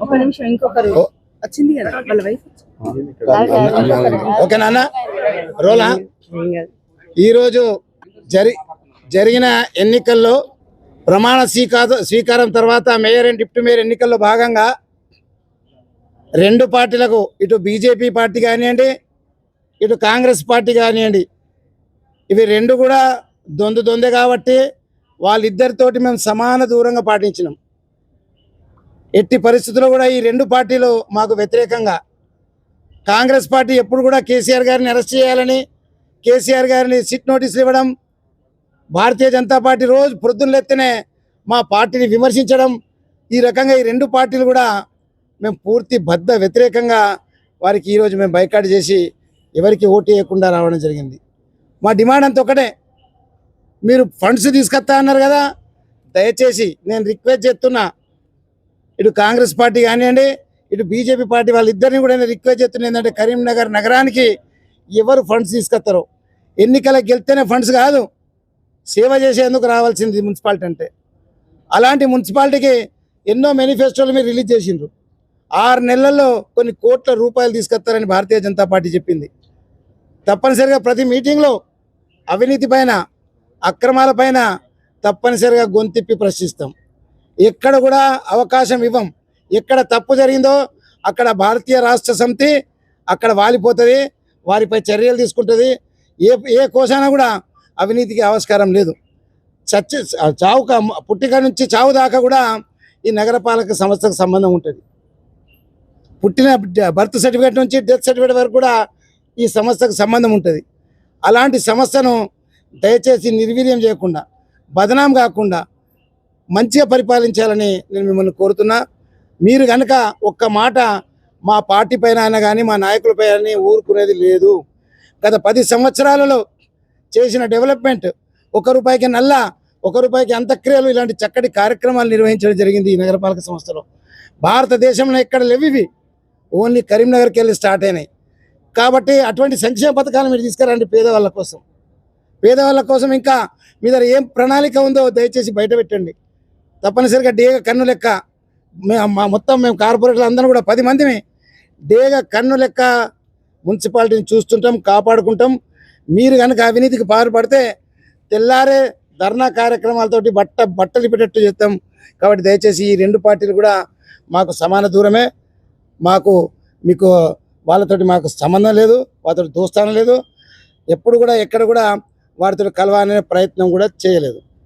ఒక నిమిషం ఇంకొకరు వచ్చింది కదా వాళ్ళ వైఫ్ ఓకే నాన్న రోలా? ఈరోజు జరి జరిగిన ఎన్నికల్లో ప్రమాణ స్వీకారం స్వీకారం తర్వాత మేయర్ అండ్ డిప్యూటీ మేయర్ ఎన్నికల్లో భాగంగా రెండు పార్టీలకు ఇటు బీజేపీ పార్టీ కానివ్వండి ఇటు కాంగ్రెస్ పార్టీ కానివ్వండి ఇవి రెండు కూడా దొందు దొందే కాబట్టి వాళ్ళిద్దరితోటి మేము సమాన దూరంగా పాటించినాం. ఎట్టి పరిస్థితుల్లో కూడా ఈ రెండు పార్టీలు మాకు వ్యతిరేకంగా. కాంగ్రెస్ పార్టీ ఎప్పుడు కూడా కేసీఆర్ గారిని అరెస్ట్ చేయాలని కేసీఆర్ గారిని సిట్ నోటీసులు ఇవ్వడం భారతీయ జనతా పార్టీ రోజు పొద్దున్నెత్తనే మా పార్టీని విమర్శించడం ఈ రకంగా ఈ రెండు పార్టీలు కూడా మేము పూర్తి బద్ద వ్యతిరేకంగా వారికి ఈరోజు మేము బైకాట్ చేసి ఎవరికి ఓటు వేయకుండా రావడం జరిగింది. మా డిమాండ్ అంత ఒకటే. మీరు ఫండ్స్ తీసుకొస్తా అన్నారు కదా దయచేసి నేను రిక్వెస్ట్ చేస్తున్నా ఇటు కాంగ్రెస్ పార్టీ కానివ్వండి ఇటు బీజేపీ పార్టీ వాళ్ళిద్దరిని కూడా నేను రిక్వెస్ట్ చేస్తున్నా ఏంటంటే కరీంనగర్ నగరానికి ఎవరు ఫండ్స్ తీసుకొస్తారో. ఎన్నికలకు గెలిస్తేనే ఫండ్స్ కాదు సేవ చేసేందుకు రావాల్సింది మున్సిపాలిటీ అంటే. అలాంటి మున్సిపాలిటీకి ఎన్నో మేనిఫెస్టోలు మీరు రిలీజ్ చేసిండ్రు. ఆరు నెలల్లో కొన్ని కోట్ల రూపాయలు తీసుకొస్తారని భారతీయ జనతా పార్టీ చెప్పింది. తప్పనిసరిగా ప్రతి మీటింగ్లో అవినీతి పైన అక్రమాల పైన తప్పనిసరిగా గొంతిప్పి ప్రశ్నిస్తాం. ఎక్కడ కూడా అవకాశం ఇవ్వం. ఎక్కడ తప్పు జరిగిందో అక్కడ భారతీయ రాష్ట్ర సమితి అక్కడ వాలిపోతుంది వారిపై చర్యలు తీసుకుంటుంది. ఏ ఏ కోసైనా కూడా అవినీతికి ఆవిష్కారం లేదు. చచ్చి చావుక పుట్టిక నుంచి చావు దాకా కూడా ఈ నగరపాలక సంస్థకు సంబంధం ఉంటుంది. పుట్టిన బర్త్ సర్టిఫికేట్ నుంచి డెత్ సర్టిఫికేట్ వరకు కూడా ఈ సంస్థకు సంబంధం ఉంటుంది. అలాంటి సంస్థను దయచేసి నిర్వీర్యం చేయకుండా బదనాం కాకుండా మంచిగా పరిపాలించాలని నేను మిమ్మల్ని కోరుతున్నా. మీరు కనుక ఒక్క మాట మా పార్టీ పైన అయినా కానీ మా నాయకులపై అని ఊరుకునేది లేదు. గత పది సంవత్సరాలలో చేసిన డెవలప్మెంట్ ఒక రూపాయికి నల్ల ఒక రూపాయికి అంత్యక్రియలు ఇలాంటి చక్కటి కార్యక్రమాలు నిర్వహించడం జరిగింది ఈ నగరపాలక సంస్థలో. భారతదేశంలో ఎక్కడ లెవివి ఓన్లీ కరీంనగర్కి వెళ్ళి స్టార్ట్ అయినాయి. కాబట్టి అటువంటి సంక్షేమ పథకాలు మీరు తీసుకురండి పేదవాళ్ళ కోసం. పేదవాళ్ళ కోసం ఇంకా మీ దగ్గర ఏం ప్రణాళిక ఉందో దయచేసి బయట పెట్టండి. తప్పనిసరిగా డేగ కన్ను లెక్క మా మొత్తం మేము కార్పొరేటర్లు అందరం కూడా పది మందిని డేగ కన్ను లెక్క మున్సిపాలిటీని చూస్తుంటాం కాపాడుకుంటాం. మీరు కనుక అవినీతికి పాల్పడితే తెల్లారే ధర్నా కార్యక్రమాలతోటి బట్ట బట్టలు పెట్టేట్టు చేస్తాం. కాబట్టి దయచేసి ఈ రెండు పార్టీలు కూడా మాకు సమాన దూరమే. మాకు మీకు వాళ్ళతోటి మాకు సంబంధం లేదు వాళ్ళతో దోస్తానం లేదు. ఎప్పుడు కూడా ఎక్కడ కూడా వారితో కలవాలనే ప్రయత్నం కూడా చేయలేదు.